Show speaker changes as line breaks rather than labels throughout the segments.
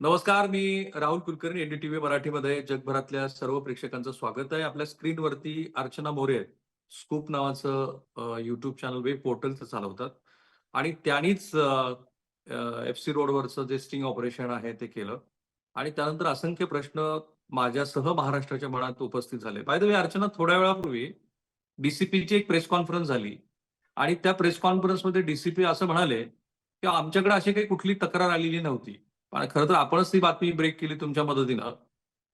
नमस्कार मी राहुल कुलकर्णी एनडीटीव्ही मराठीमध्ये. जगभरातल्या सर्व प्रेक्षकांचं स्वागत आहे. आपल्या स्क्रीनवरती अर्चना मोरे स्कूप नावाचं युट्यूब चॅनल वेब पोर्टलचं चालवतात. आणि त्यांनीच एफ सी रोडवरचं जे स्टिंग ऑपरेशन आहे ते केलं. आणि त्यानंतर असंख्य प्रश्न माझ्यासह महाराष्ट्राच्या मनात उपस्थित झाले. बाय वे अर्चना थोड्या वेळापूर्वी डीसीपीची एक प्रेस कॉन्फरन्स झाली. आणि त्या प्रेस कॉन्फरन्समध्ये डीसीपी असं म्हणाले की आमच्याकडे अशी काही कुठली तक्रार आलेली नव्हती. पण खरं तर आपणच ती बातमी ब्रेक केली तुमच्या मदतीनं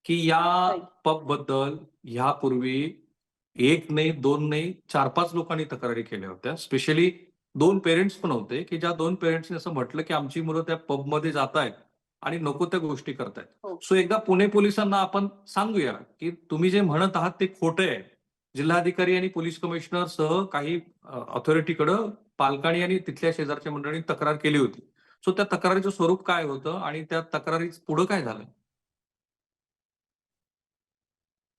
की या. पबबद्दल ह्यापूर्वी एक नाही दोन नाही चार पाच लोकांनी तक्रारी केल्या होत्या स्पेशली दोन पेरेंट्स पण होते की ज्या दोन पेरेंट्सने असं म्हटलं की आमची मुलं त्या पबमध्ये जात आहेत आणि नको त्या गोष्टी करतायत
हो.
सो एकदा पुणे पोलिसांना आपण सांगूया की तुम्ही जे म्हणत आहात ते खोटं आहे जिल्हाधिकारी आणि पोलीस कमिशनर सह काही ऑथॉरिटीकडं पालकांनी आणि तिथल्या शेजारच्या मंडळींनी तक्रार केली होती सो त्या तक्रारीचं स्वरूप काय होतं आणि त्या तक्रारी पुढं काय झालं?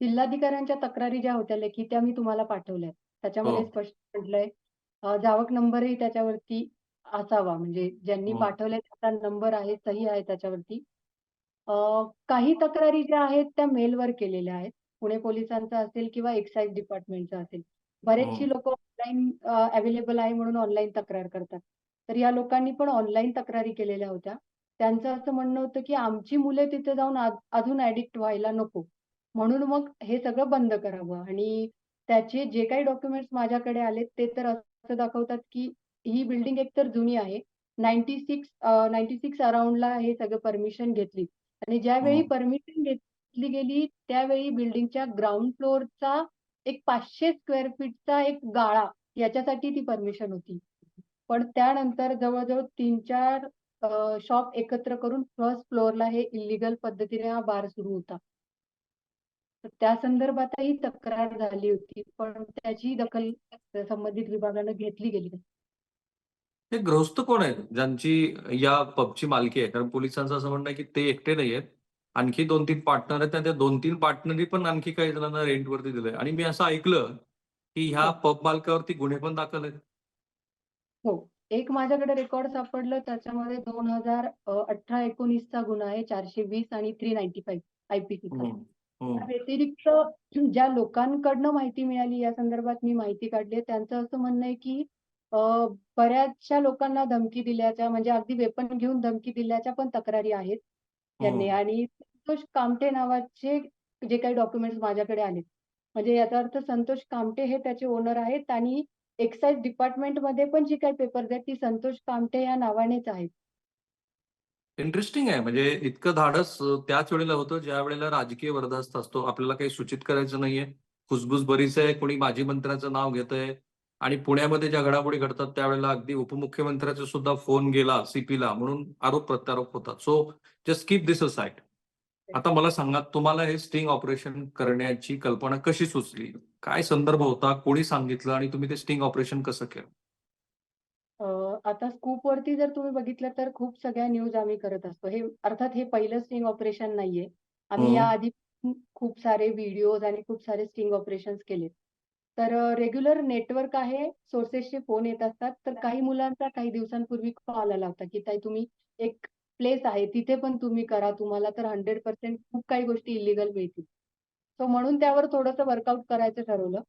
जिल्हाधिकाऱ्यांच्या तक्रारी ज्या होत्या लेखी त्या मी तुम्हाला पाठवल्यात त्याच्यामध्ये
हो.
स्पष्ट म्हटलंय जावक नंबरही त्याच्यावरती असावा. म्हणजे ज्यांनी
हो.
पाठवले त्याचा नंबर आहे सही आहे त्याच्यावरती. काही तक्रारी ज्या आहेत त्या मेलवर केलेल्या आहेत. पुणे पोलिसांचा असेल किंवा एक्साईज डिपार्टमेंटचा असेल. बरेचशी. लोक ऑनलाईन अवेलेबल आहे म्हणून ऑनलाईन तक्रार करतात. तर या लोकांनी पण ऑनलाईन तक्रारी केलेल्या होत्या. त्यांचं असं म्हणणं होतं की आमची मुले तिथे जाऊन अजून ऍडिक्ट व्हायला नको. म्हणून मग हे सगळं बंद करावं. आणि त्याचे जे काही डॉक्युमेंट्स माझ्याकडे आले ते तर असं दाखवतात की ही बिल्डिंग एकतर जुनी आहे. नाईन्टी सिक्स नाईन्टी सिक्स अराउंडला हे सगळं परमिशन घेतली. आणि ज्यावेळी
हं.
परमिशन घेतली गेली त्यावेळी बिल्डिंगच्या ग्राउंड फ्लोअरचा एक पाचशे स्क्वेअर फीटचा एक गाळा याच्यासाठी ती परमिशन होती. पण त्यानंतर जवळजवळ तीन चार शॉप एकत्र करून फर्स्ट फ्लोअरला हे इलिगल पद्धतीने हा बार सुरू होता. तर त्या संदर्भातही तक्रार झाली होती पण त्याची दखल संबंधित विभागानं घेतली गेली.
हे गृहस्थ कोण आहेत? ज्यांची या पबची मालकी आहे. कारण पोलिसांचं असं म्हणणं आहे की ते एकटे नाही आहेत. आणखी दोन तीन पार्टनर आहेत त्या दोन तीन पार्टनरनी पण आणखी काही जणांना रेंटवरती दिलंय. आणि मी असं ऐकलं की ह्या पब मालकावरती गुन्हे पण दाखल आहेत.
हो एक माझ्याकडे रेकॉर्ड सापडलं त्याच्यामध्ये दोन हजार अठरा एकोणीसचा गुन्हा आहे चारशे वीस आणि थ्री नाईन्टी फाईव्ह आयपीसीचा
हं. हं.
त्या व्यतिरिक्त ज्या लोकांकडनं माहिती मिळाली या संदर्भात मी माहिती काढली आहे त्यांचं असं म्हणणं आहे की अं, बऱ्याचशा लोकांना धमकी दिल्याच्या म्हणजे अगदी वेपन घेऊन धमकी दिल्याच्या पण तक्रारी आहेत त्यांनी
हं.
आणि संतोष कामटे नावाचे जे काही डॉक्युमेंट्स माझ्याकडे आले म्हणजे याचा अर्थ संतोष कामटे हे त्याचे ओनर आहेत आणि एक्साईज डिपार्टमेंटमध्ये पण जी काही पेपर आहेत ती संतोष कामटे या नावानेच आहेत.
इंटरेस्टिंग आहे. म्हणजे इतकं धाडस त्याच वेळेला होतं ज्या वेळेला राजकीय वर्धास्त असतो. आपल्याला काही सूचित करायचं नाहीये. खुसबुस बरीच आहे. कोणी माजी मंत्र्याचं नाव घेतंय. आणि पुण्यामध्ये ज्या घडामोडी घडतात त्यावेळेला अगदी उपमुख्यमंत्र्याचा सुद्धा फोन गेला सीपीला म्हणून आरोप प्रत्यारोप होतात. So just keep this a site आता मला सांगा तुम्हाला हे स्टिंग ऑपरेशन करण्याची कल्पना कशी सुचली? काय संदर्भ होता? कोणी सांगितलं आणि तुम्ही ते स्टिंग ऑपरेशन कसं केलं?
अं, आता स्कूप वरती जर तुम्ही बघितलं तर खूप सगळ्या न्यूज आम्ही करत असतो. हे अर्थात हे पहिलं स्टिंग ऑपरेशन नाहीये. आम्ही
हं.
याआधी खूप सारे व्हिडिओज आणि खूप सारे स्टिंग ऑपरेशन केले तर रेग्युलर नेटवर्क आहे सोर्सेसचे फोन येत असतात. तर काही मुलांचा काही दिवसांपूर्वी कॉल आला होता की ताई तुम्ही एक प्लेस आहे तिथे पण तुम्ही करा. तुम्हाला तर हंड्रेड पर्सेंट खूप काही गोष्टी इलिगल मिळतील. सो म्हणून त्यावर थोडंसं वर्कआउट करायचं ठरवलं.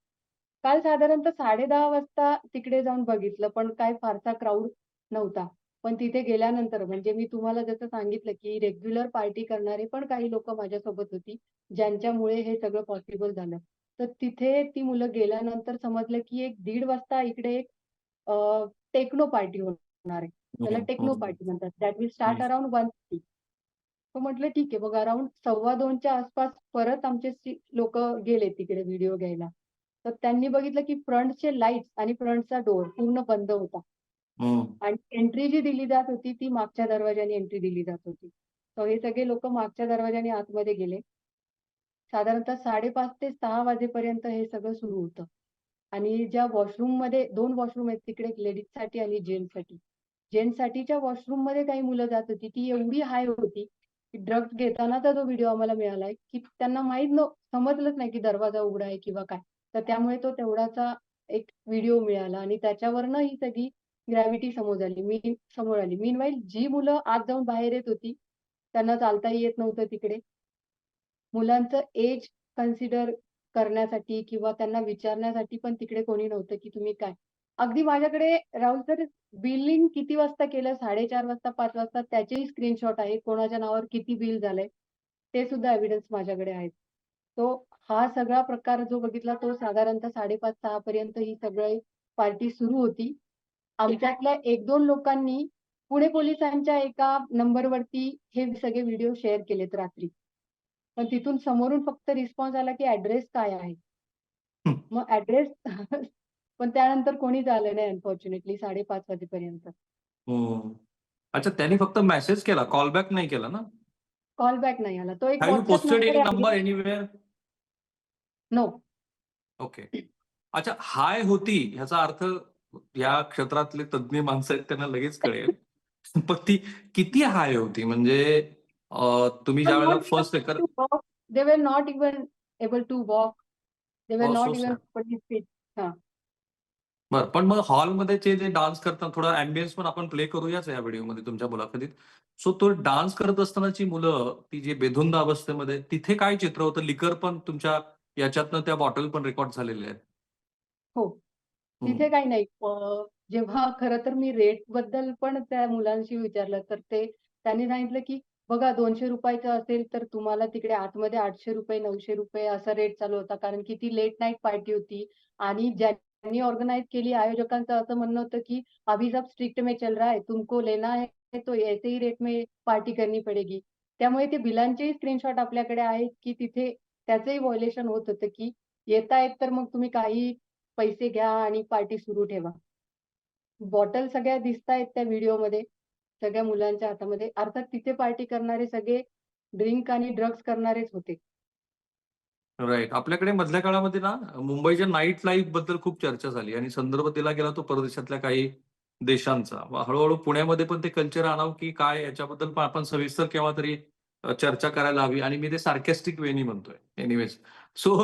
काल साधारणतः साडे दहा वाजता तिकडे जाऊन बघितलं पण काय फारसा क्राऊड नव्हता. पण तिथे गेल्यानंतर म्हणजे मी तुम्हाला जसं सांगितलं की रेग्युलर पार्टी करणारे पण काही लोक माझ्यासोबत होती ज्यांच्यामुळे हे सगळं पॉसिबल झालं. तर तिथे ती मुलं गेल्यानंतर समजलं की एक दीड वाजता इकडे एक टेक्नो पार्टी होणार आहे. त्याला टेक्नो पार्टी म्हणतात. That will start. Around one तर म्हटलं ठीक आहे मग अराउंड सव्वा दोनच्या आसपास परत आमचे लोक गेले तिकडे व्हिडिओ घ्यायला. तर त्यांनी बघितलं की फ्रंटचे लाईट्स आणि फ्रंटचा डोअर पूर्ण बंद होता.
हं.
आणि एंट्री जी दिली जात होती ती मागच्या दरवाजाने एंट्री दिली जात होती. तर हे सगळे लोक मागच्या दरवाजाने आतमध्ये गेले. साधारणतः साडेपाच ते सहा वाजेपर्यंत हे सगळं सुरू होतं. आणि ज्या वॉशरूममध्ये दोन वॉशरूम आहेत तिकडे लेडीजसाठी आणि जेंट्ससाठी. जेंट्ससाठीच्या वॉशरूममध्ये काही मुलं जात होती ती एवढी हाय होती की ड्रग्ज घेतानाचा जो व्हिडिओ आम्हाला मिळालाय की त्यांना माहीत न समजलंच नाही की दरवाजा उघडा आहे किंवा काय तर त्यामुळे तो तेवढाचा एक व्हिडिओ मिळाला आणि त्याच्यावरनं ही सगळी ग्रॅव्हिटी समोर आली मी समोर आली मीन जी मुलं आत जाऊन बाहेर येत होती त्यांना चालताही येत नव्हतं तिकडे. मुलांचं एज कन्सिडर करण्यासाठी किंवा त्यांना विचारण्यासाठी पण तिकडे कोणी नव्हतं, की तुम्ही काय? अगदी माझ्याकडे राहुल सर बिलिंग किती वाजता केलं 4:30 वाजता, 5 वाजता त्याचेही स्क्रीनशॉट आहेत. कोणाच्या नावावर किती बिल झालंय, ते सुद्धा एव्हिडन्स माझ्याकडे आहेत. तो हा सगळा प्रकार जो बघितला तो साधारणतः 5:30-6 पर्यंत ही सगळी पार्टी सुरू होती. आमच्यातल्या 1-2 लोकांनी पुणे पोलिसांच्या एका नंबरवरती हे सगळे व्हिडिओ शेअर केलेत रात्री. पण तिथून समोरून फक्त रिस्पॉन्स आला, की ॲड्रेस काय आहे? मग ॲड्रेस पण त्यानंतर कोणीच आलं नाही अनफॉर्च्युनेटली 5:30 वाजेपर्यंत.
हो. अच्छा त्यांनी फक्त मेसेज केला, कॉल बॅक नाही केला ना?
कॉल बॅक नाही आला. तो एक
have you
WhatsApp
posted
number
any
आहे.
Number anywhere?
नो.
ओके. अच्छा हाय होती ह्याचा अर्थ या क्षेत्रातले तज्ञ माणसं आहेत त्यांना लगेच कळेल. पण ती किती हाय होती? म्हणजे अ, तुम्ही
पण
ज्यावेळेला
not
first acre
able to walk. They were
Oh,
not
so
even
sad.
fully fit. हां.
बरं. पण मग हॉलमध्ये जे जे डान्स करतात थोडा अँबियन्स पण आपण प्ले करूयाच या व्हिडिओमध्ये तुमच्या मुलाखतीत. सो तो डान्स करत असतानाची मुलं ती जी बेधुंद अवस्थेमध्ये तिथे काय चित्र होतं? लिकर पण तुमच्या याच्यातनं त्या बॉटल पण रेकॉर्ड झालेल्या आहेत.
हो.
हं.
तिथे काही नाही. अ, जेव्हा खरं तर मी रेटबद्दल पण त्या मुलांशी विचारलं, तर ते त्यांनी सांगितलं, की बघा ₹200 चं असेल, तर तुम्हाला तिकडे आतमध्ये ₹800 ₹900 असा रेट चालू होता. कारण की ती लेट नाईट पार्टी होती आणि त्यांनी ऑर्गनाइज केली आयोजकांचं असं म्हणणं होतं, की अभी सब स्ट्रिक्ट में चल रहा है. तुमको लेना है तो ऐसे ही रेट में पार्टी करनी पड़ेगी. त्यामुळे ते बिलांचेही स्क्रीनशॉट आपल्याकडे आहेत, की तिथे त्याचंही व्हायोलेशन होत होतं, की येतायत तर मग तुम्ही काही पैसे घ्या आणि पार्टी सुरू ठेवा. बॉटल सगळ्या दिसतायत त्या व्हिडिओमध्ये, सगळ्या मुलांच्या हातामध्ये. अर्थात तिथे पार्टी करणारे सगळे ड्रिंक आणि ड्रग्ज करणारेच होते.
राईट आपल्याकडे मधल्या काळामध्ये ना मुंबईच्या नाईट लाईफबद्दल खूप चर्चा झाली आणि संदर्भ दिला गेला तो परदेशातल्या काही देशांचा. हळूहळू पुण्यामध्ये पण ते कल्चर आणावं की काय याच्याबद्दल पण आपण सविस्तर केव्हा तरी चर्चा करायला हवी आणि मी ते सार्कॅस्टिक वेनी म्हणतोय. एनिवेज सो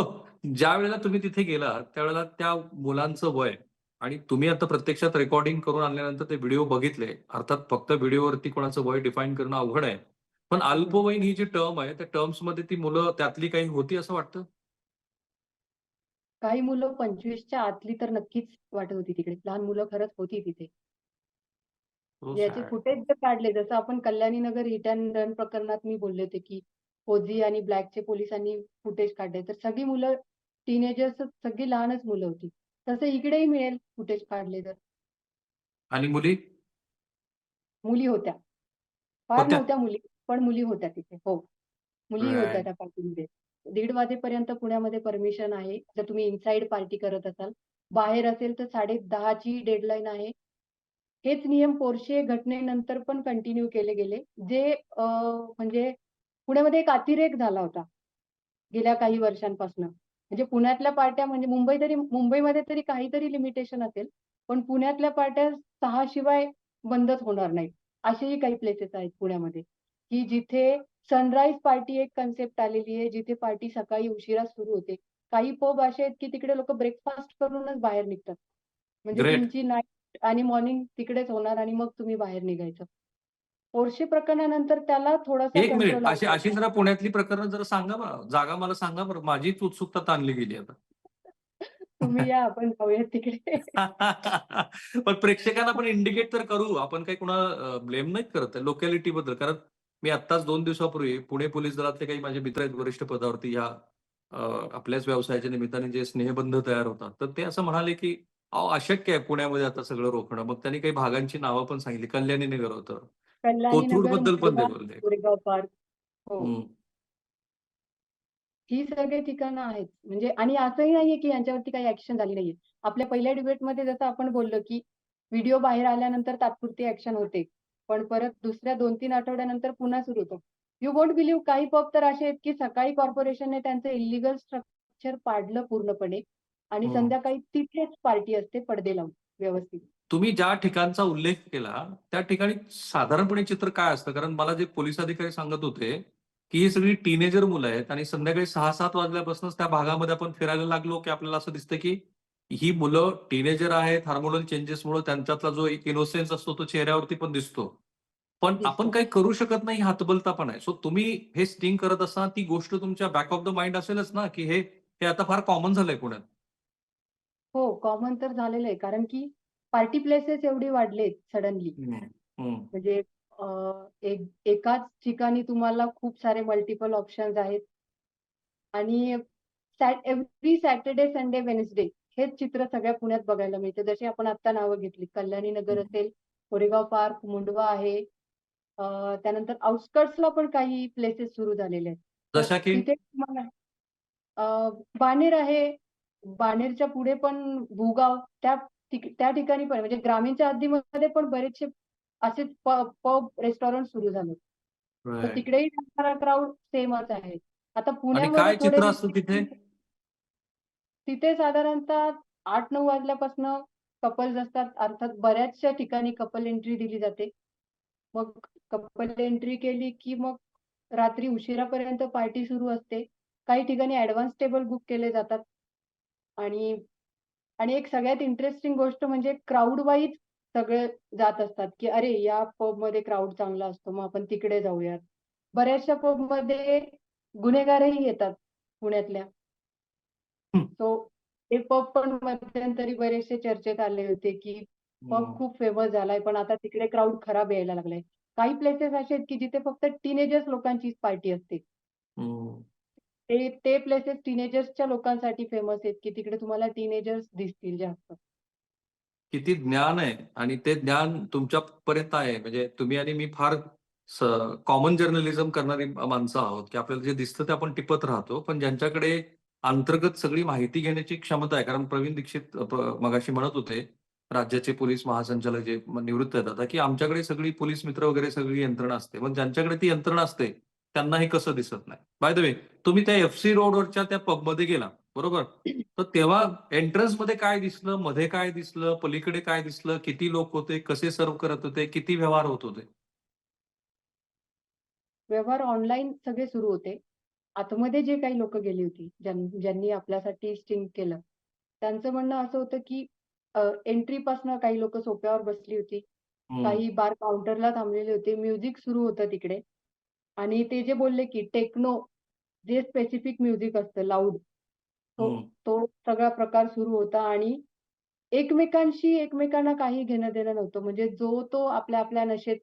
ज्या वेळेला तुम्ही तिथे गेला त्यावेळेला त्या मुलांचं वय आणि तुम्ही आता प्रत्यक्षात रेकॉर्डिंग करून आणल्यानंतर ते व्हिडिओ बघितले. अर्थात फक्त व्हिडिओवरती कोणाचं वय डिफाईन करणं अवघड आहे. पण अल्पवयीन ही जी टर्म आहे त्या टर्म्समध्ये ती मुलं त्यातली काही होती असं वाटतं?
काही मुलं 25च्या आतली तर नक्कीच वाटत होती तिकडे. लहान मुलं खरंच होती तिथे.
सो
याचे. फुटेज जर काढले, जसं आपण Kalyani Nagar hit and run प्रकरणात मी बोलले होते, की फौजी आणि ब्लॅकचे पोलिसांनी फुटेज काढले. तर सगळी मुलं टीनेजर्सच सगळी लहानच मुलं होती. तसं इकडेही मिळेल फुटेज काढले तर.
आणि मुली?
मुली होत्या. फार
होत्या?
नव्हत्या मुली, पण मुली होत्या तिथे. हो. मुलीही होत्या. त्या पार्टीमध्ये. 1:30 वाजेपर्यंत पुण्यामध्ये परमिशन आहे. जर तुम्ही इनसाइड पार्टी करत असाल. बाहेर असेल तर 10:30 ची डेडलाईन आहे. हेच नियम पोर्शे घटनेनंतर पण कंटिन्यू केले गेले. जे अ, म्हणजे पुण्यामध्ये एक अतिरेक झाला होता. गेल्या काही वर्षांपासनं. म्हणजे पुण्यातल्या पार्ट्या म्हणजे मुंबई तरी मुंबईमध्ये तरी काहीतरी लिमिटेशन असेल. पण पुण्यातल्या पार्ट्या 6 शिवाय बंदच होणार नाहीत. असेही काही प्लेसेस आहेत पुण्यामध्ये, की जिथे सनराईज पार्टी एक कन्सेप्ट आलेली आहे, जिथे पार्टी सकाळी उशिरा सुरू होते. काही पब असे आहेत, की तिकडे लोकं ब्रेकफास्ट करूनच बाहेर निघतात. म्हणजे. तुमची नाईट आणि मॉर्निंग तिकडेच होणार आणि मग तुम्ही बाहेर निघायचं. पोर्शे प्रकरणानंतर त्याला थोडासा
एक मिनिट. अशी अशी जरा पुण्यातली प्रकरणं जरा सांगा बरं. जागा मला सांगा बरं. माझीच उत्सुकता ताणली गेली आता.
तुम्ही या आपण जाऊयात तिकडे.
पण प्रेक्षकांना पण इंडिकेट तर करू. आपण काही कुणाला ब्लेम नाहीत करत आहे लोकॅलिटीबद्दल. कारण मी आत्ताच 2 दिवसापूर्वी पुणे पोलीस दलातले काही माझे मित्र आहेत वरिष्ठ पदावरती ह्या आपल्याच व्यवसायाच्या निमित्ताने जे स्नेहबंध तयार होतात. तर ते असं म्हणाले, की अहो अशक्य आहे पुण्यामध्ये आता सगळं रोखणं. मग त्यांनी काही भागांची नावं पण सांगितली. कल्याणी नगर होतं.
कल्याणी नगर,
कोथरूडबद्दल पण ते बोलले.
हो.
हं.
सगळी ठिकाणं आहेत. म्हणजे आणि असंही नाहीये, की यांच्यावरती काही ॲक्शन झाली नाहीये. आपल्या पहिल्या डिबेटमध्ये जसं आपण बोललो, की व्हिडिओ बाहेर आल्यानंतर तात्पुरती ॲक्शन होते. पण परत दुसऱ्या 2-3 आठवड्यानंतर पुन्हा सुरू होतं. यू वोंट बिलीव्ह काही पब तर असे आहेत, की सकाळी कॉर्पोरेशनने त्यांचं इल्लीगल स्ट्रक्चर पाडलं पूर्णपणे आणि. संध्याकाळी तिथेच पार्टी असते पडदे लावून व्यवस्थित.
तुम्ही ज्या ठिकाणचा उल्लेख केला, त्या ठिकाणी साधारणपणे चित्र काय असतं? कारण मला जे पोलीस अधिकारी सांगत होते, की ही सगळी टीनेजर मुलं आहेत आणि संध्याकाळी 6-7 वाजल्यापासूनच त्या भागामध्ये आपण फिरायला लागलो, की आपल्याला असं दिसतं, की ही मुलं टीनेजर आहेत. हार्मोनल चेंजेसमुळे त्यांच्यातला जो एक इनोसेन्स असतो तो चेहऱ्यावरती पण दिसतो. पण. आपण काही करू शकत नाही हातबलता पण आहे सो तुम्ही हे स्टिंग करत असताना ती गोष्ट तुमच्या बॅक ऑफ द माइंड असेलच ना की हे हे आता फार कॉमन झालंय पुण्यात
हो कॉमन तर झालेलं आहे कारण की पार्टी प्लेसेस एवढी वाढलेत सडनली. म्हणजे एक एकाच ठिकाणी तुम्हाला खूप सारे मल्टिपल ऑप्शन्स आहेत आणि एव्हरी सॅटर्डे संडे वेनसडे हेच चित्र सगळ्या पुण्यात बघायला मिळते जशी आपण आता नावं घेतली कल्याणी नगर. असेल कोरेगाव पार्क मुंडवा आहे त्यानंतर आउटस्कर्ट्सला पण काही प्लेसेस सुरू झालेले आहेत. तर
जशा की?
तिथे तुम्हाला बाणेर आहे. बाणेरच्या पुढे पण भूगाव त्या त्या ठिकाणी पण म्हणजे ग्रामीणच्या हद्दीमध्ये पण बरेचसे असे पब रेस्टॉरंट सुरू झाले तर. तिकडेही क्राऊड सेमच आहे. आता पुण्यामध्ये
तिथे?
साधारणतः आठ नऊ वाजल्यापासून कपल्स असतात. अर्थात बऱ्याचशा ठिकाणी कपल एंट्री दिली जाते. मग कपल एंट्री केली की मग रात्री उशिरापर्यंत पार्टी सुरू असते. काही ठिकाणी ऍडव्हान्स टेबल बुक केले जातात. आणि आणि एक सगळ्यात इंटरेस्टिंग गोष्ट म्हणजे क्राऊड वाईज सगळे जात असतात की अरे या पबमध्ये क्राऊड चांगला असतो मग आपण तिकडे जाऊयात. बऱ्याचशा पबमध्ये गुन्हेगारही येतात पुण्यातल्या. सो ते पब पण मध्यंतरी बरेचसे चर्चेत आले होते की पब. खूप फेमस झालाय पण आता तिकडे क्राऊड खराब यायला लागलाय. काही प्लेसेस असे आहेत की जिथे फक्त टीनेजर्स लोकांचीच पार्टी असते. ते ते प्लेसेस टीनेजर्सच्या लोकांसाठी फेमस आहेत की तिकडे तुम्हाला टीनेजर्स दिसतील जास्त.
किती ज्ञान आहे आणि ते ज्ञान तुमच्यापर्यंत आहे. म्हणजे तुम्ही आणि मी फार कॉमन जर्नलिझम करणारी माणसं आहोत की आपल्याला जे दिसतं ते आपण टिपत राहतो. पण ज्यांच्याकडे अंतर्गत सगळी माहिती घेण्याची क्षमता आहे कारण प्रवीण दीक्षित मगाशी म्हणत होते राज्याचे पोलीस महासंचालक जे निवृत्त आहेत आता की आमच्याकडे सगळी पोलीस मित्र वगैरे सगळी यंत्रणा असते. पण ज्यांच्याकडे ती यंत्रणा असते त्यांना हे कसं दिसत नाही? बाय द वे तुम्ही त्या एफ सी रोडवरच्या त्या पबमध्ये गेला बरोबर? तर तेव्हा एंट्रन्समध्ये काय दिसलं मध्ये काय दिसलं पलीकडे काय दिसलं किती लोक होते कसे सर्व करत होते किती व्यवहार होत होते?
व्यवहार ऑनलाईन सगळे सुरू होते. आतमध्ये जे काही लोक गेली होती ज्यांनी आपल्यासाठी स्टिंग केलं त्यांचं म्हणणं असं होतं की एंट्री पासनं काही लोक सोप्यावर बसली होती. काही बार काउंटरला थांबलेले होते. म्युझिक सुरू होतं तिकडे. आणि ते जे बोलले की टेक्नो जे स्पेसिफिक म्युझिक असतं लाऊड तो सगळा प्रकार सुरू होता आणि एकमेकांशी एकमेकांना काही घेणं देणं नव्हतं. म्हणजे जो तो आपल्या आपल्या नशेत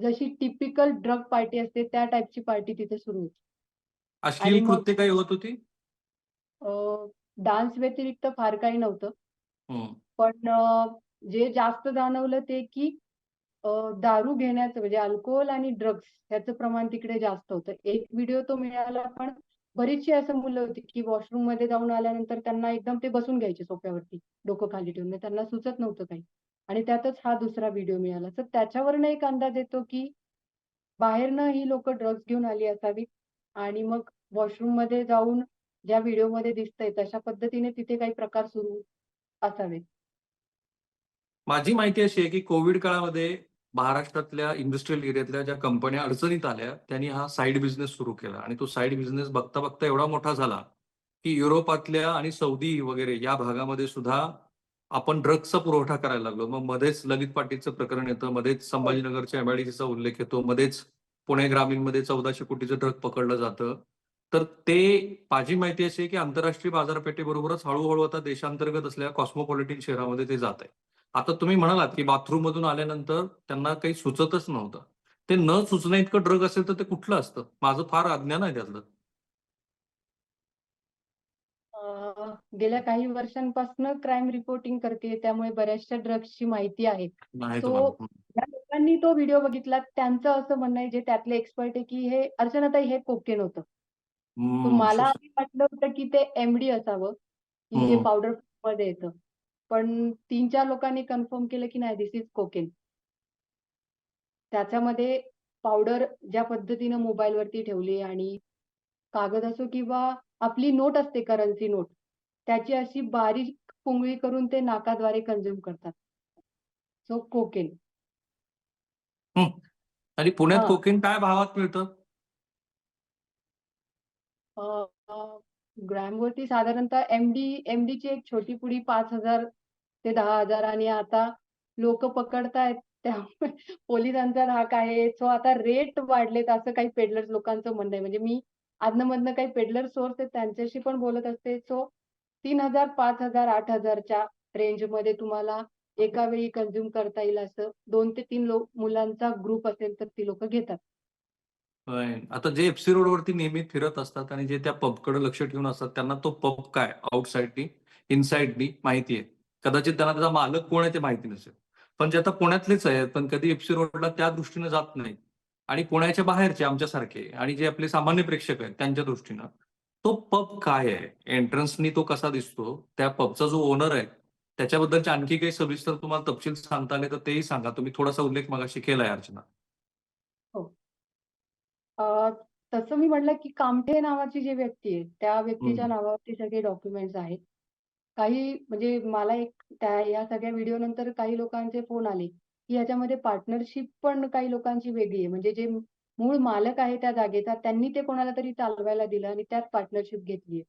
जशी टिपिकल ड्रग पार्टी असते त्या टाईपची पार्टी तिथे सुरू होती.
अश्लील
मग-
कृत्य काही होत होती?
डान्स व्यतिरिक्त फार काही नव्हतं.
हो.
पण जे जास्त जाणवलं ते की दारू घेण्याचं म्हणजे अल्कोहोल आणि ड्रग्स ह्याचं प्रमाण तिकडे जास्त होतं. एक व्हिडिओ तो मिळाला पण बरीचशी असं मुलं होती की वॉशरूममध्ये जाऊन आल्यानंतर त्यांना एकदम ते बसून घ्यायचे सोप्यावरती डोकं खाली ठेवून त्यांना सुचत नव्हतं काही. आणि त्यातच हा दुसरा व्हिडिओ मिळाला. तर त्याच्यावरनं एक अंदाज येतो की बाहेरनं ही लोक ड्रग्ज घेऊन आली असावीत आणि मग वॉशरूममध्ये जाऊन ज्या व्हिडिओमध्ये दिसतंय तशा पद्धतीने तिथे काही प्रकार सुरू असावेत
माझी माहिती अशी आहे की कोविड काळामध्ये महाराष्ट्रातल्या इंडस्ट्रियल एरियातल्या ज्या कंपन्या अडचणीत आल्या त्यांनी हा साईड बिझनेस सुरू केला. आणि तो साईड बिझनेस बघता बघता एवढा मोठा झाला की युरोपातल्या आणि सौदी वगैरे या भागामध्ये सुद्धा आपण ड्रग्सचा पुरवठा करायला लागलो. मग मध्येच ललित पाटीलचं प्रकरण येतं मध्येच संभाजीनगरच्या एमआयडीसीचा उल्लेख येतो मध्येच पुणे ग्रामीणमध्ये चौदाशे कोटीचं ड्रग पकडलं जातं. तर ते माझी माहिती अशी आहे की आंतरराष्ट्रीय बाजारपेठेबरोबरच हळूहळू आता देशांतर्गत असलेल्या कॉस्मोपॉलिटन शहरामध्ये ते जात आहे. आता तुम्ही म्हणालात की बाथरूम मधून आल्यानंतर त्यांना काही सुचतच नव्हतं. ते न सुचण्या इतकं ड्रग असेल तर ते कुठलं असतं? माझं फार अज्ञान आहे त्यातलं.
गेल्या काही वर्षांपासून क्राईम रिपोर्टिंग करते त्यामुळे बऱ्याचशा ड्रग्सची माहिती आहे.
तुम्हाला.
ज्या लोकांनी तो व्हिडिओ बघितला. त्यांचं असं म्हणणं आहे जे त्यातले एक्सपर्ट आहे की हे अर्चनाताई हे कोकेन होतं. तर
हम्म,
मला आधी वाटलं होतं की ते एमडी असावं की हे
हम्म.
पावडरमध्ये येतं. पण तीन चार लोकांनी कन्फर्म केलं की नाही दिस इज कोकेन त्याच्यामध्ये पावडर ज्या पद्धतीनं मोबाईल वरती ठेवली आणि कागद असो किंवा आपली नोट असते करन्सी नोट त्याची अशी बारीक पुंगळी करून ते नाकाद्वारे कंझ्युम करतात. सो कोकेन
आणि पुण्यात
हा.
कोकेन काय भावात मिळतं?
ग्रॅम वरती साधारणतः एमडी एमडी ची एक छोटी पुडी पाच हजार ते दहा हजार आणि आता लोक पकडतायत त्यामुळे पोलिसांचा धाक आहे. सो आता रेट वाढलेत असं काही पेडलर्स लोकांचं म्हणणं आहे. म्हणजे मी अधनं-मधनं काही पेडलर सोर्स आहेत त्यांच्याशी पण बोलत असते. सो तीन हजार पाच हजार आठ हजारच्या रेंजमध्ये तुम्हाला एका वेळी कन्झ्युम करता येईल असं दोन ते तीन लोक मुलांचा ग्रुप असेल तर ती लोक घेतात.
आता जे एफसी रोड वरती नेहमी फिरत असतात आणि जे त्या पबकडे लक्ष ठेवून असतात त्यांना तो पब काय आउटसाइडनी, इनसाइडनी माहिती आहे. कदाचित त्यांना त्याचा मालक कोण आहे ते माहिती नसेल. पण जे आता पुण्यातलेच आहेत, पण कधी एफसी रोडला त्या दृष्टीने जात नाही आणि पुण्याच्या बाहेरचे आमच्यासारखे आणि जे आपले सामान्य प्रेक्षक आहेत त्यांच्या दृष्टीनं तो पब काय आहे? एंट्रन्सनी तो कसा दिसतो? त्या पबचा जो ओनर आहे त्याच्याबद्दलचे आणखी काही सविस्तर तुम्हाला तपशील सांगता आले तर तेही सांगा. तुम्ही थोडासा उल्लेख मगाशी केलाय अर्चना.
अ, तसं मी म्हटलं की कामठे नावाची जी व्यक्ती आहे, त्या व्यक्तीच्या
हं.
नावावरती सगळे डॉक्युमेंट्स आहेत. काही म्हणजे मला एक त्या या सगळ्या व्हिडिओनंतर काही लोकांचे फोन आले, की ह्याच्यामध्ये पार्टनरशिप पण काही लोकांची वेगळी आहे. म्हणजे जे मूळ मालक आहे त्या जागेचा त्यांनी ते कोणाला तरी चालवायला दिलं आणि त्यात पार्टनरशिप घेतली आहे.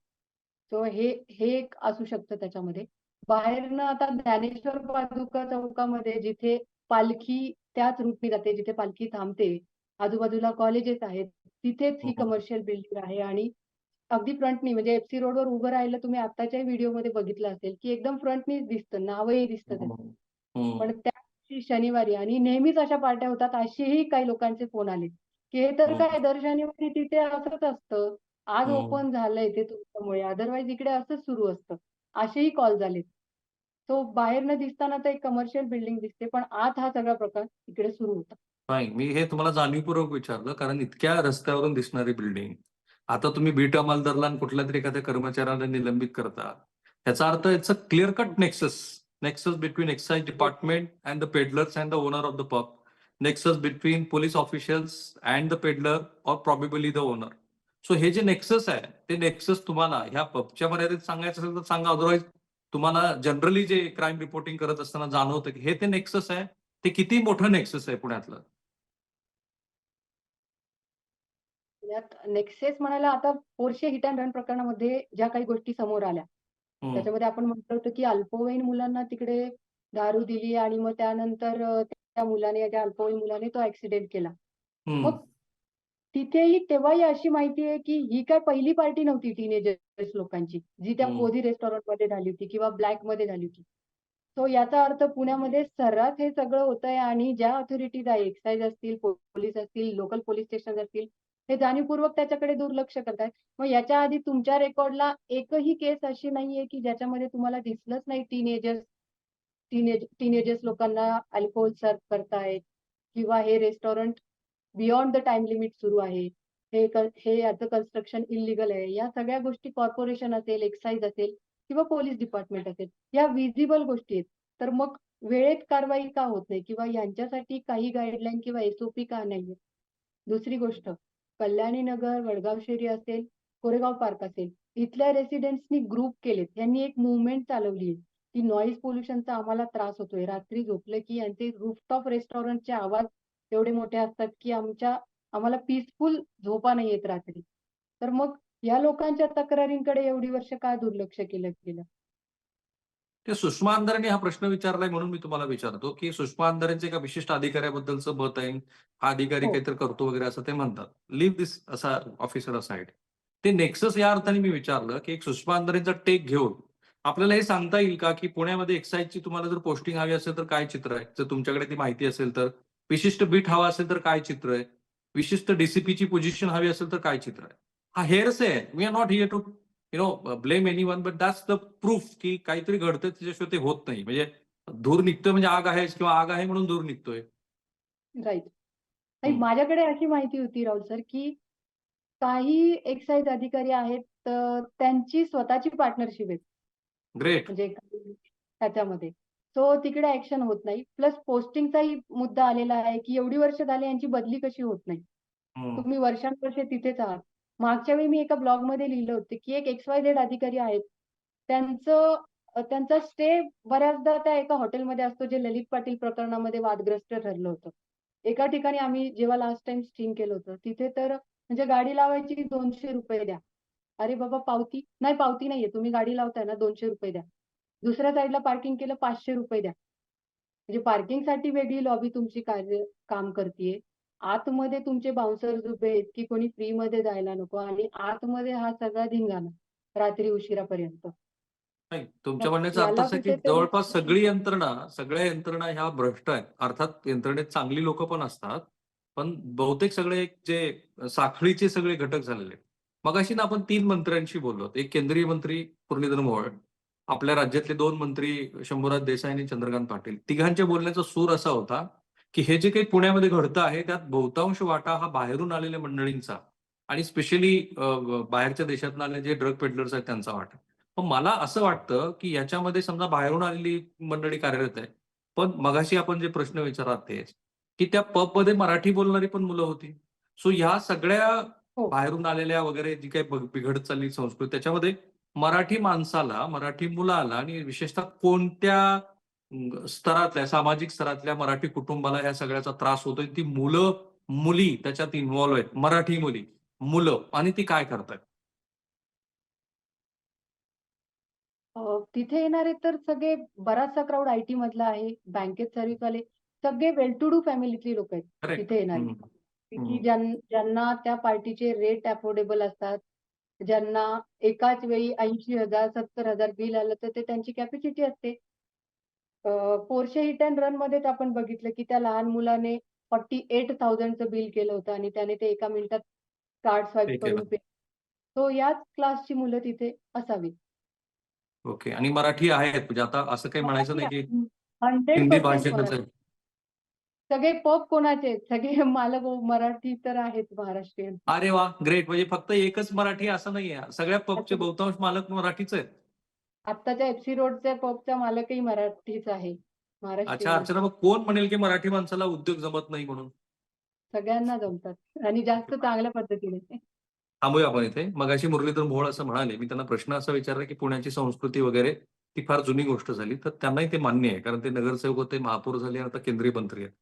सो हे हे एक असू शकतं त्याच्यामध्ये. बाहेरनं आता ज्ञानेश्वर पादुका चौकामध्ये जिथे पालखी त्याच रूटनी जाते, जिथे पालखी थांबते, आजूबाजूला कॉलेजेस आहेत, तिथेच ही
हं, हं.
कमर्शियल बिल्डिंग आहे आणि अगदी फ्रंटनी म्हणजे एफ-सी रोडवर उभं राहिलं तुम्ही आत्ताच्याही व्हिडिओमध्ये बघितलं असेल, की एकदम फ्रंटनीच दिसतं, नावही दिसतं त्याचं.
हं.
पण त्या दिवशी शनिवारी आणि नेहमीच अशा पार्ट्या होतात, असेही काही लोकांचे फोन आले, की हे तर
हं.
काय दर शनिवारी तिथे असंच असतं. आज
हं.
ओपन झालंय ते तुमच्यामुळे, अदरवाईज इकडे असंच सुरू असतं. असेही कॉल झालेत. सो बाहेरनं दिसताना तर एक कमर्शियल बिल्डिंग दिसते, पण आत हा सगळा प्रकार इकडे सुरू होता.
नाही, मी हे तुम्हाला जाणीवपूर्वक विचारलं कारण इतक्या रस्त्यावरून दिसणारी बिल्डिंग, आता तुम्ही बीट अंमलदारला कुठल्या कुठल्यातरी एखाद्या कर्मचाऱ्याला निलंबित करता. याचा अर्थ it's a clear cut nexus. Nexus between excise department and the peddlers and the owner of the pub. Nexus between police officials and the peddler or probably the owner. So हे जे नेक्सस आहे, ते nexus तुम्हाला ह्या पबच्या मर्यादित सांगायचं असेल तर सांगा. अदरवाईज तुम्हाला जनरली जे क्राईम रिपोर्टिंग करत असताना जाणवतं, की हे ते नेक्सस आहे. ते किती मोठं नेक्सस आहे पुण्यातलं?
यात नेक्सेस म्हणायला आता पोर्शे हिट अँड रन प्रकरणामध्ये ज्या काही गोष्टी समोर आल्या. त्याच्यामध्ये आपण म्हटलं होतं, की अल्पवयीन मुलांना तिकडे दारू दिली आणि मग त्यानंतर त्या मुलाने त्या अल्पवयीन मुलाने तो ॲक्सिडेंट केला. मग तिथेही तेव्हाही अशी माहिती आहे, की ही काय पहिली पार्टी नव्हती टीनेजर्स लोकांची, जी त्या. कोझी रेस्टॉरंटमध्ये झाली होती किंवा ब्लॅकमध्ये झाली होती. सो याचा अर्थ पुण्यामध्ये सर्रास हे सगळं होतंय आणि ज्या ऑथॉरिटीज आहे, एक्साईज असतील, पोलीस असतील, लोकल पोलीस स्टेशन असतील, हे जाणीवपूर्वक त्याच्याकडे दुर्लक्ष करतायत. मग याच्या आधी तुमच्या रेकॉर्डला एकही केस अशी नाहीये, की ज्याच्यामध्ये तुम्हाला दिसलंच नाही टीनेजर्स टीनेज टीनेजर्स लोकांना अल्कोहोल सर्व करतायत किंवा हे restaurant beyond the time limit सुरू आहे. हे हे याचं कन्स्ट्रक्शन इल्लीगल आहे. या सगळ्या गोष्टी कॉर्पोरेशन असेल, एक्साईज असेल किंवा पोलीस डिपार्टमेंट असेल, या व्हिजिबल गोष्टी आहेत. तर मग वेळेत कारवाई का होत नाही किंवा यांच्यासाठी काही गाईडलाईन किंवा एसओपी का नाहीये? दुसरी गोष्ट, कल्याणी नगर, वडगाव शेरी असेल, कोरेगाव पार्क असेल, इथल्या रेसिडेंट्सनी ग्रुप केलेत. यांनी एक मुवमेंट चालवली आहे, की नॉईज पोल्युशनचा आम्हाला त्रास होतोय. रात्री झोपलं की यांचे रूफटॉप रेस्टॉरंटचे आवाज एवढे मोठे असतात, की आमच्या आम्हाला पीसफुल झोपा नाही येत रात्री. तर मग या लोकांच्या तक्रारींकडे एवढी वर्ष का दुर्लक्ष केलं गेलं?
ते सुषमा अंधारेंनी हा प्रश्न विचारलाय म्हणून मी तुम्हाला विचारतो, की सुषमा अंधारेंचं एका विशिष्ट अधिकाऱ्याबद्दलचं मत आहे. हा अधिकारी
हो.
काहीतरी करतो वगैरे असं ते म्हणतात. लिव्ह दिस असा ऑफिसर असाइड. ते नेक्सस या अर्थाने मी विचारलं, की एक सुषमा अंधारेंचा टेक घेऊन आपल्याला हे सांगता येईल का, की पुण्यामध्ये एक्साईजची तुम्हाला जर पोस्टिंग हवी असेल तर काय चित्र आहे? जर तुमच्याकडे ती माहिती असेल तर. विशिष्ट बीट हवा असेल तर काय चित्र आहे? विशिष्ट डी-सी-पीची पोझिशन हवी असेल तर काय चित्र आहे? हा हेअरसे आहे. We are not here to you know blame anyone but that's the proof की काहीतरी घडतंय त्याच्याशिवाय ते होत नाही. म्हणजे धूर निघतोय म्हणजे आग आहेच किंवा आग आहे म्हणून धूर निघतोय. हं.
माझ्याकडे अशी माहिती होती राहुल सर, की काही एक्साईज अधिकारी आहेत, तर त्यांची स्वतःची पार्टनरशिप आहे.
ग्रेट.
म्हणजे त्याच्यामध्ये. सो तिकडे ॲक्शन होत नाही. प्लस पोस्टिंगचाही मुद्दा आलेला आहे, की एवढी वर्ष झाली यांची बदली कशी होत नाही? तुम्ही वर्षानुवर्षे तिथेच आहात. मागच्या वेळी मी एका ब्लॉगमध्ये लिहिलं होतं, की एक एक्स-वाय-झेड अधिकारी आहेत. त्यांचं त्यांचा स्टे बऱ्याचदा त्या एका हॉटेलमध्ये असतो, जे ललित पाटील प्रकरणामध्ये वादग्रस्त ठरलं होतं. एका ठिकाणी आम्ही जेव्हा लास्ट टाइम स्टिंग केलं होतं, तिथे तर म्हणजे गाडी लावायची ₹200 द्या. अरे बाबा पावती? नाही पावती नाहीये. तुम्ही गाडी लावताय ना ₹200 द्या. दुसऱ्या साईडला पार्किंग केलं ₹500 द्या. म्हणजे पार्किंगसाठी वेगळी लॉबी तुमची कार्य काम करतीये. आतमध्ये तुमचे बाउन्सर्स उभे आहेत, की कोणी फ्रीमध्ये जायला नको आणि आतमध्ये हा सगळा धिंगाणा रात्री उशिरापर्यंत.
नाही, तुमच्या
मग
म्हणण्याचा अर्थ असा की जवळपास सगळी यंत्रणा, सगळ्या यंत्रणा ह्या भ्रष्ट आहेत. अर्थात यंत्रणेत चांगली लोकं पण असतात. पण बहुतेक सगळे जे साखळीचे सगळे घटक झालेले आहेत. मगाशी ना आपण 3 मंत्र्यांशी बोललो. एक केंद्रीय मंत्री मुरलीधर मोहोळ, आपल्या राज्यातले 2 मंत्री शंभूराज देसाई आणि चंद्रकांत पाटील. तिघांच्या बोलण्याचा सूर असा होता, की हे जे काही पुण्यामध्ये घडतं आहे त्यात बहुतांश वाटा हा बाहेरून आलेल्या मंडळींचा आणि स्पेशली बाहेरच्या देशातून आलेले जे ड्रग पेडलर्स आहेत त्यांचा वाटा. पण मला असं वाटतं, की याच्यामध्ये समजा बाहेरून आलेली मंडळी कार्यरत आहे. पण मगाशी आपण जे प्रश्न विचारलात तेच, की त्या पबमध्ये मराठी बोलणारी पण मुलं होती. सो ह्या सगळ्या
हो.
बाहेरून आलेल्या वगैरे जी काही बिघडत चालली संस्कृती त्याच्यामध्ये मराठी माणसाला, मराठी मुलाला आणि विशेषतः कोणत्या स्तरातल्या, सामाजिक स्तरातल्या मराठी कुटुंबाला ह्या सगळ्याचा त्रास होतोय. ती मुलं, मुली त्याच्यात इन्व्हॉल्व आहेत. मराठी मुली, मुलं आणि ती काय करतायत?
अ, तिथे येणारे तर सगळे बराचसा क्राउड आय-टी मधला आहे, बँकेत सर्व्हिसवाले, सगळे वेल टू डू फॅमिलीतली लोकं आहेत. तिथे येणारे. की. ज्यां ज्यांना त्या पार्टीचे रेट अफोर्डेबल असतात. ज्यांना एकाच वेळी 80,000 70,000 बिल आलं तर ते त्यांची कॅपॅसिटी असते. अ, Porsche हिट अँड रनमध्येच आपण बघितलं, की त्या लहान मुलाने 48,000 चं बिल केलं होतं आणि त्याने ते एका मिनिटात कार्ड स्वाईप. करून पे सो याच क्लासची मुलं तिथे असावीत.
ओके. आणि मराठी आहेत म्हणजे आता असं काही म्हणायचं नाही, की हिंदी
100%
भाषेतच
मराठी.
आहेत.
सगळे पब कोणाचे आहेत? सगळे मालक मराठी तर आहेत महाराष्ट्रीयन.
अरे वाह! ग्रेट. म्हणजे फक्त एकच मराठी असं नाहीये. सगळ्या पबचे. बहुतांश मालक मराठीच आहेत.
आत्ताच्या एफ-सी रोडच्या पबचा मालकही मराठीच आहे.
अच्छा. अर्चना मग कोण म्हणेल, की मराठी माणसाला उद्योग जमत नाही म्हणून?
सगळ्यांना जमतात आणि जास्त चांगल्या पद्धतीने.
थांबूया आपण इथे. मगाशी मुरलीधर मोहोळ असं म्हणाले. मी त्यांना प्रश्न असा विचारला, की पुण्याची संस्कृती वगैरे ती फार जुनी गोष्ट झाली. तर त्यांनाही ते मान्य आहे. कारण ते नगरसेवक होते, महापौर झाले आणि आता केंद्रीय मंत्री आहेत.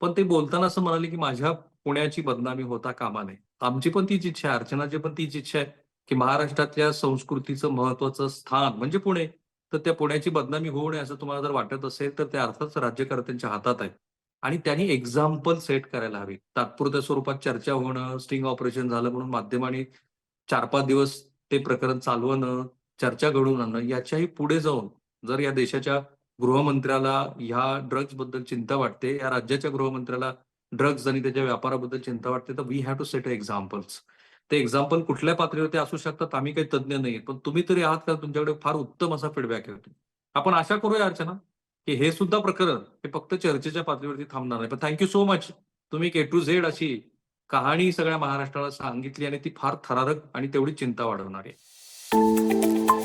पण ते बोलताना असं म्हणाले, की माझ्या पुण्याची बदनामी होता कामा नये. आमची पण तीच इच्छा आहे. अर्चनाची पण तीच इच्छा आहे, की महाराष्ट्रातल्या संस्कृतीचं महत्वाचं स्थान म्हणजे पुणे. तर त्या पुण्याची बदनामी होऊ नये असं तुम्हाला जर वाटत असेल, तर ते अर्थातच राज्यकर्त्यांच्या हातात आहे. आणि त्यांनी एक्झाम्पल सेट करायला हवी. तात्पुरत्या स्वरूपात चर्चा होणं, स्टिंग ऑपरेशन झालं म्हणून माध्यमाने चार पाच दिवस ते प्रकरण चालवणं, चर्चा घडवून आणणं, याच्याही पुढे जाऊन जर या देशाच्या गृहमंत्र्याला ह्या ड्रग्जबद्दल चिंता वाटते, या राज्याच्या गृहमंत्र्याला ड्रग्ज आणि त्याच्या व्यापाराबद्दल चिंता वाटते, तर we have to set examples. ते एक्झाम्पल कुठल्या पातळीवरती असू शकतात, आम्ही काही तज्ञ नाही पण तुम्ही तरी आहात का तुमच्याकडे फार उत्तम असा फीडबॅक येतो. आपण आशा करूया अर्चना, की हे सुद्धा प्रकरण हे फक्त चर्चेच्या पातळीवरती थांबणार नाही. पण थँक्यू सो मच. तुम्ही ए टू झेड अशी कहाणी सगळ्या महाराष्ट्राला सांगितली आणि ती फार थरारक आणि तेवढी चिंता वाढवणारी आहे.